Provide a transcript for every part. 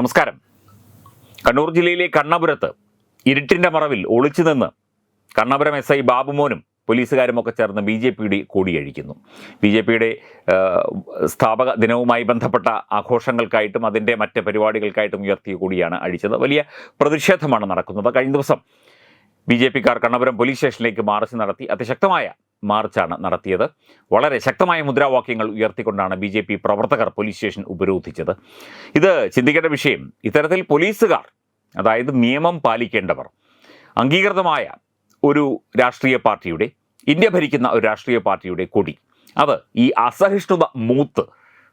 നമസ്കാരം. കണ്ണൂർ ജില്ലയിലെ കണ്ണപുരത്ത് ഇരുട്ടിന്റെ മറവിൽ ഒളിച്ചു നിന്ന് കണ്ണപുരം എസ് ഐ ബാബുമോനും പോലീസുകാരും ഒക്കെ ചേർന്ന് ബി ജെ പിയുടെ കൂടിയഴിക്കുന്നു. ബി ജെ പിയുടെ സ്ഥാപക ദിനവുമായി ബന്ധപ്പെട്ട ആഘോഷങ്ങൾക്കായിട്ടും അതിന്റെ മറ്റ് പരിപാടികൾക്കായിട്ടും ഉയർത്തിയ കൂടിയാണ് അഴിച്ചത്. വലിയ പ്രതിഷേധമാണ് നടക്കുന്നത്. കഴിഞ്ഞ ദിവസം ബി ജെ പിക്കാർ കണ്ണപുരം പോലീസ് സ്റ്റേഷനിലേക്ക് മാർച്ച് നടത്തി. അതിശക്തമായ മാർച്ചാണ് നടത്തിയത്. വളരെ ശക്തമായ മുദ്രാവാക്യങ്ങൾ ഉയർത്തിക്കൊണ്ടാണ് ബി ജെ പി പ്രവർത്തകർ പോലീസ് സ്റ്റേഷൻ ഉപരോധിച്ചത്. ഇത് ചിന്തിക്കേണ്ട വിഷയം ഇത്തരത്തിൽ പോലീസുകാർ അതായത് നിയമം പാലിക്കേണ്ടവർ അംഗീകൃതമായ ഒരു രാഷ്ട്രീയ പാർട്ടിയുടെ ഇന്ത്യ ഭരിക്കുന്ന ഒരു രാഷ്ട്രീയ പാർട്ടിയുടെ കൊടി അത് ഈ അസഹിഷ്ണുത മൂത്ത്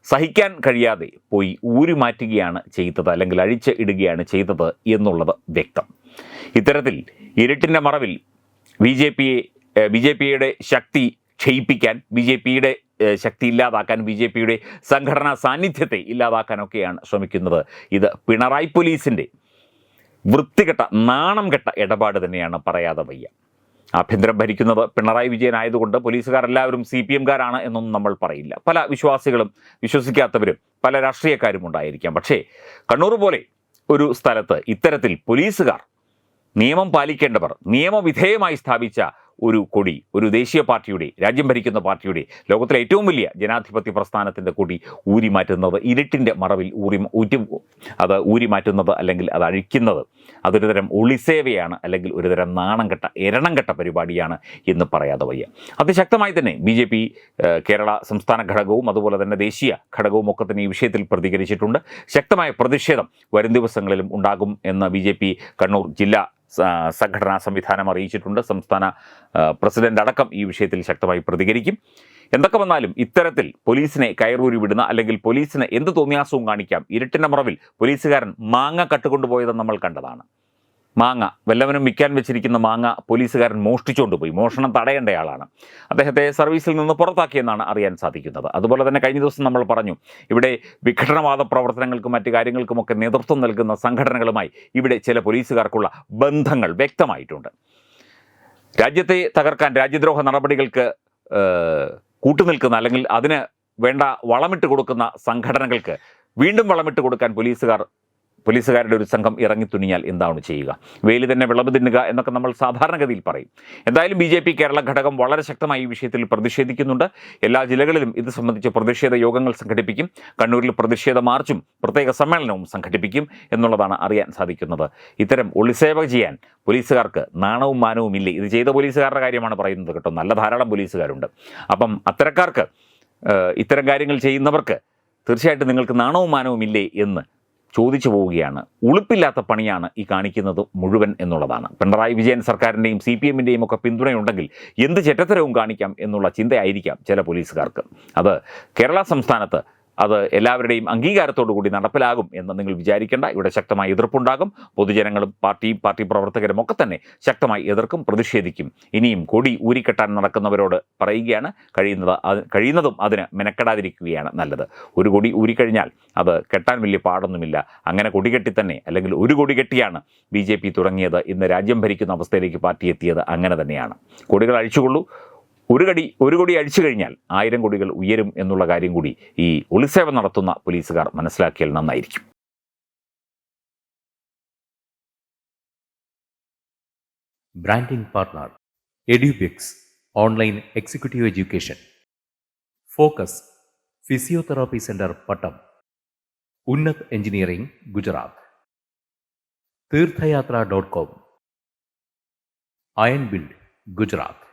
സഹിക്കാൻ കഴിയാതെ പോയി ഊരി മാറ്റുകയാണ് ചെയ്തത് അല്ലെങ്കിൽ അഴിച്ച് ഇടുകയാണ് ചെയ്തത് എന്നുള്ളത് വ്യക്തം. ഇത്തരത്തിൽ ഇരുട്ടിന്റെ മറവിൽ ബി ജെ പിയെ ബി ജെ പിയുടെ ശക്തി ക്ഷയിപ്പിക്കാൻ ബി ജെ പിയുടെ ശക്തി ഇല്ലാതാക്കാൻ ബി ജെ പിയുടെ സംഘടനാ സാന്നിധ്യത്തെ ഇല്ലാതാക്കാനൊക്കെയാണ് ശ്രമിക്കുന്നത്. ഇത് പിണറായി പോലീസിന്റെ വൃത്തികെട്ട നാണം കെട്ട ഇടപാട് തന്നെയാണ് പറയാതെ വയ്യ. ആഭ്യന്തരം ഭരിക്കുന്നത് പിണറായി വിജയൻ ആയതുകൊണ്ട് പോലീസുകാരെല്ലാവരും സി പി എംകാരാണ് എന്നൊന്നും നമ്മൾ പറയില്ല. പല വിശ്വാസികളും വിശ്വസിക്കാത്തവരും പല രാഷ്ട്രീയക്കാരും ഉണ്ടായിരിക്കാം. പക്ഷേ കണ്ണൂർ പോലെ ഒരു സ്ഥലത്ത് ഇത്തരത്തിൽ പോലീസുകാർ നിയമം പാലിക്കേണ്ടവർ നിയമവിധേയമായി സ്ഥാപിച്ച ഒരു കൊടി ഒരു ദേശീയ പാർട്ടിയുടെ രാജ്യം ഭരിക്കുന്ന പാർട്ടിയുടെ ലോകത്തിലെ ഏറ്റവും വലിയ ജനാധിപത്യ പ്രസ്ഥാനത്തിന്റെ കൊടി ഊരി മാറ്റുന്നത് ഇരുട്ടിന്റെ മറവിൽ ഊരി ഊറ്റി അത് ഊരി മാറ്റുന്നത് അല്ലെങ്കിൽ അത് അഴിക്കുന്നത് അതൊരു തരം ഒളിസേവയാണ് അല്ലെങ്കിൽ ഒരു തരം നാണം കെട്ട എരണം കെട്ട പരിപാടിയാണ് എന്ന് പറയാതെ വയ്യ. അതിശക്തമായി തന്നെ ബി ജെ പി കേരള സംസ്ഥാന ഘടകവും അതുപോലെ തന്നെ ദേശീയ ഘടകവും ഒക്കെ തന്നെ ഈ വിഷയത്തിൽ പ്രതികരിച്ചിട്ടുണ്ട്. ശക്തമായ പ്രതിഷേധം വരും ദിവസങ്ങളിലും ഉണ്ടാകും എന്ന് ബി കണ്ണൂർ ജില്ലാ സംഘടനാ സംവിധാനം അറിയിച്ചിട്ടുണ്ട്. സംസ്ഥാന പ്രസിഡന്റ് അടക്കം ഈ വിഷയത്തിൽ ശക്തമായി പ്രതികരിക്കും. എന്തൊക്കെ വന്നാലും ഇത്തരത്തിൽ പോലീസിനെ കയറൂരി വിടുന്ന അല്ലെങ്കിൽ പോലീസിന് എന്ത് തോന്നിയാസവും കാണിക്കാം ഇരുട്ടിന്റെ മറവിൽ പോലീസുകാരൻ മാങ്ങ കട്ടുകൊണ്ടുപോയത് നമ്മൾ കണ്ടതാണ്. മാങ്ങ വല്ലവനും വിൽക്കാൻ വെച്ചിരിക്കുന്ന മാങ്ങ പോലീസുകാരൻ മോഷ്ടിച്ചുകൊണ്ട് പോയി. മോഷണം തടയേണ്ടയാളാണ്. അദ്ദേഹത്തെ സർവീസിൽ നിന്ന് പുറത്താക്കിയെന്നാണ് അറിയാൻ സാധിക്കുന്നത്. അതുപോലെ തന്നെ കഴിഞ്ഞ ദിവസം നമ്മൾ പറഞ്ഞു ഇവിടെ വിഘടനവാദ പ്രവർത്തനങ്ങൾക്കും മറ്റു കാര്യങ്ങൾക്കുമൊക്കെ നേതൃത്വം നൽകുന്ന സംഘടനകളുമായി ഇവിടെ ചില പോലീസുകാർക്കുള്ള ബന്ധങ്ങൾ വ്യക്തമായിട്ടുണ്ട്. രാജ്യത്തെ തകർക്കാൻ രാജ്യദ്രോഹ നടപടികൾക്ക് കൂട്ടുനിൽക്കുന്ന അല്ലെങ്കിൽ അതിന് വേണ്ട വളമിട്ട് കൊടുക്കുന്ന സംഘടനകൾക്ക് വീണ്ടും വളമിട്ട് കൊടുക്കാൻ പോലീസുകാർ പോലീസുകാരുടെ ഒരു സംഘം ഇറങ്ങി തുനിഞ്ഞാൽ എന്താണ് ചെയ്യുക? വെയിൽ തന്നെ വിളവ് തിന്നുക എന്നൊക്കെ നമ്മൾ സാധാരണഗതിയിൽ പറയും. എന്തായാലും ബി ജെ പി കേരള ഘടകം വളരെ ശക്തമായി ഈ വിഷയത്തിൽ പ്രതിഷേധിക്കുന്നുണ്ട്. എല്ലാ ജില്ലകളിലും ഇത് സംബന്ധിച്ച് പ്രതിഷേധ യോഗങ്ങൾ സംഘടിപ്പിക്കും. കണ്ണൂരിൽ പ്രതിഷേധ മാർച്ചും പ്രത്യേക സമ്മേളനവും സംഘടിപ്പിക്കും എന്നുള്ളതാണ് അറിയാൻ സാധിക്കുന്നത്. ഇത്തരം ഒളിസേവ ചെയ്യാൻ പോലീസുകാർക്ക് നാണവും മാനവും ഇല്ലേ? ഇത് ചെയ്ത പോലീസുകാരുടെ കാര്യമാണ് പറയുന്നത് കേട്ടോ. നല്ല ധാരാളം പോലീസുകാരുണ്ട്. അപ്പം അത്തരക്കാർക്ക് ഇത്തരം കാര്യങ്ങൾ ചെയ്യുന്നവർക്ക് തീർച്ചയായിട്ടും നിങ്ങൾക്ക് നാണവും മാനവും ഇല്ലേ എന്ന് ചോദിച്ചു പോവുകയാണ്. ഉളുപ്പില്ലാത്ത പണിയാണ് ഈ കാണിക്കുന്നത് മുഴുവൻ എന്നുള്ളതാണ്. പിണറായി വിജയൻ സർക്കാരിന്റെയും സി പി എമ്മിന്റെയും ഒക്കെ പിന്തുണയുണ്ടെങ്കിൽ എന്ത് ചെറ്റത്തരവും കാണിക്കാം എന്നുള്ള ചിന്തയായിരിക്കാം ചില പോലീസുകാർക്ക്. അത് കേരള സംസ്ഥാനത്ത് അത് എല്ലാവരുടെയും അംഗീകാരത്തോടു കൂടി നടപ്പിലാകും എന്ന് നിങ്ങൾ വിചാരിക്കേണ്ട. ഇവിടെ ശക്തമായ എതിർപ്പുണ്ടാകും. പൊതുജനങ്ങളും പാർട്ടിയും പാർട്ടി പ്രവർത്തകരും ഒക്കെ തന്നെ ശക്തമായി എതിർക്കും പ്രതിഷേധിക്കും. ഇനിയും കൊടി ഊരിക്കെട്ടാൻ നടക്കുന്നവരോട് പറയുകയാണ്. കഴിയുന്നത് കഴിയുന്നതും അതിന് മെനക്കെടാതിരിക്കുകയാണ് നല്ലത്. ഒരു കൊടി ഊരിക്കഴിഞ്ഞാൽ അത് കെട്ടാൻ വലിയ പാടൊന്നുമില്ല. അങ്ങനെ കൊടി കെട്ടി തന്നെ അല്ലെങ്കിൽ ഒരു കൊടി കെട്ടിയാണ് ബി ജെ പി തുടങ്ങിയത് ഇന്ന് രാജ്യം ഭരിക്കുന്ന അവസ്ഥയിലേക്ക് പാർട്ടി എത്തിയത്. അങ്ങനെ തന്നെയാണ്. കൊടികൾ അഴിച്ചുകൊള്ളൂ. ഒരു കടി ഒരു കൊടി അഴിച്ചു കഴിഞ്ഞാൽ ആയിരം കൊടികൾ ഉയരും എന്നുള്ള കാര്യം കൂടി ഈ ഒളിസേവ നടത്തുന്ന പോലീസുകാർ മനസ്സിലാക്കിയാൽ നന്നായിരിക്കും. Branding partner Edubix online executive education focus physiotherapy centre Pattom Unnath engineering Gujarat Theerthayatra dot com iron build Gujarat